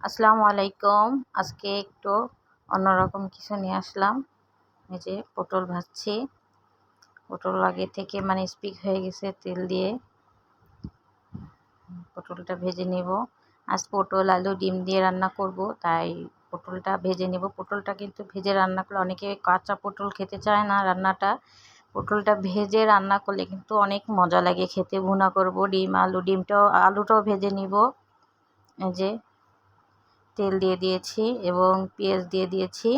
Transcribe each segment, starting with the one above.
আসসালামু আলাইকুম। আজকে একটু অন্যরকম কিছু নিয়ে আসলাম। এই যে পটল ভাজছি। পটল আগে থেকে মানে স্পিক হয়ে গেছে তেল দিয়ে। পটলটা ভেজে নেব। আজ পটল, আলু, ডিম দিয়ে রান্না করব, তাই পটলটা ভেজে নেব। পটলটা কিন্তু ভেজে রান্না করলে অনেকে কাঁচা পটল খেতে চায় না রান্নাটা। পটলটা ভেজে রান্না করলে কিন্তু অনেক মজা লাগে। খেতে ভুনা করব। ডিম, আলু, ডিমটাও, আলুটাও ভেজে নিব। এই যে তেল দিয়ে দিয়েছি এবং পেঁয়াজ দিয়ে দিয়েছি।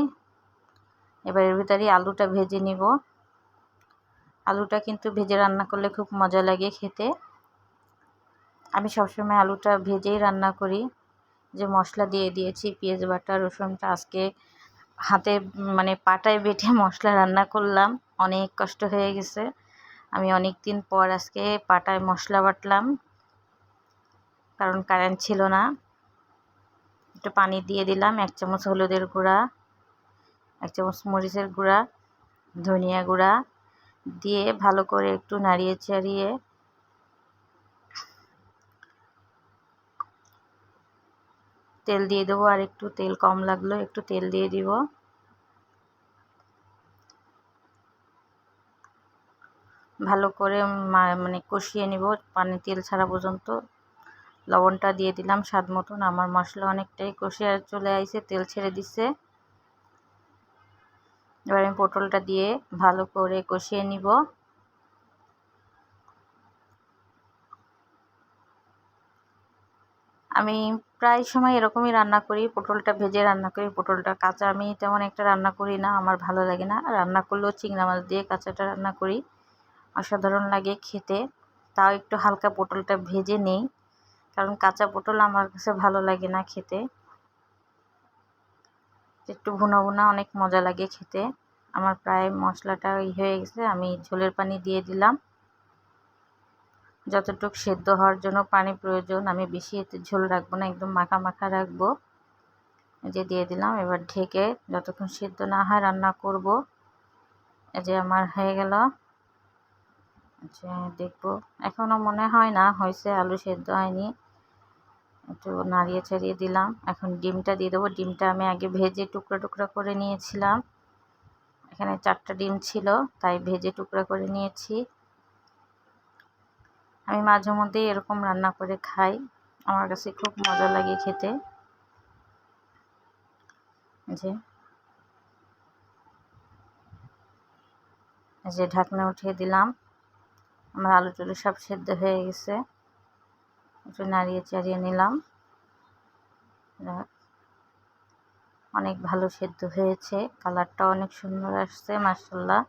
এবার এর ভিতরে আলুটা ভেজে নিব। আলুটা কিন্তু ভেজে রান্না করলে খুব মজা লাগে খেতে। আমি সবসময় আলুটা ভেজেই রান্না করি। যে মশলা দিয়ে দিয়েছি, পেঁয়াজ, বাটা, রসুনটা আজকে হাতে মানে পাটায় বেটে মশলা রান্না করলাম। অনেক কষ্ট হয়ে গেছে। আমি অনেক দিন পর আজকে পাটায় মশলা বাটলাম। কারণ কারেন্ট ছিল না। একটু পানি দিয়ে দিলাম, এক চামচ হলুদের গুঁড়া, এক চামচ মরিচের গুঁড়া, ধনিয়া গুঁড়া দিয়ে ভালো করে একটু নাড়িয়ে চাড়িয়ে তেল দিয়ে দেবো। আর একটু তেল কম লাগল, একটু তেল দিয়ে দিব। ভালো করে মানে কষিয়ে নিব পানি তেল ছাড়া পর্যন্ত। লবণটা দিয়ে দিলাম, স্বাদ মতন। আমার মশলা অনেকটাই কষিয়ে চলে আইছে, তেল ছেড়ে দিচ্ছে এবার আমি পটলটা দিয়ে ভালো করে কষিয়ে নিব। আমি প্রায় সময় এরকমই রান্না করি, পটলটা ভেজে রান্না করি। পটলটা কাঁচা, আমি তেমন একটা রান্না করি না, আমার ভালো লাগে না। রান্না করলেও চিংড়া মাছ দিয়ে কাঁচাটা রান্না করি। অসাধারণ লাগে খেতে। তাও একটু হালকা পটলটা ভেজে নেই। কারণ কাঁচা পটল আমার কাছে ভালো লাগে না খেতে। একটু ভুনা ভুনা অনেক মজা লাগে খেতে। আমার প্রায় মশলাটা হয়ে গেছে, আমি ঝোলের পানি দিয়ে দিলাম। যতটুকু সেদ্ধ হওয়ার জন্য পানি প্রয়োজন, আমি বেশি এতে ঝোল রাখব না, একদম মাখা মাখা রাখব। যে দিয়ে দিলাম, এবার ঢেকে যতক্ষণ সেদ্ধ না হয় রান্না করব। এই যে আমার হয়ে গেল। আচ্ছা দেখব এখনও মনে হয় না, হয়েছে, আলু সেদ্ধ হয়নি। একটু নাড়িয়ে ছাড়িয়ে দিলাম। এখন ডিমটা দিয়ে দেবো। ডিমটা আমি আগে ভেজে টুকরা টুকরা করে নিয়েছিলাম। এখানে চারটা ডিম ছিল, তাই ভেজে টুকরা করে নিয়েছি। আমি মাঝে মধ্যেই এরকম রান্না করে খাই। আমার কাছে খুব মজা লাগে খেতে। যে। যে ঢাকনা উঠিয়ে দিলাম। আমার আলু টুলু সব সেদ্ধ হয়ে গেছে। একটু নাড়িয়ে চাড়িয়ে নিলাম। অনেক ভালো সেদ্ধ হয়েছে। কালারটা অনেক সুন্দর আসছে মার্শাল্লাহ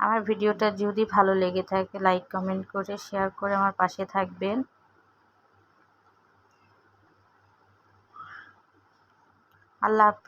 আমার ভিডিওটা যদি ভালো লেগে থাকে, লাইক, কমেন্ট করে, শেয়ার করে আমার পাশে থাকবেন। আল্লাহ হাফেজ।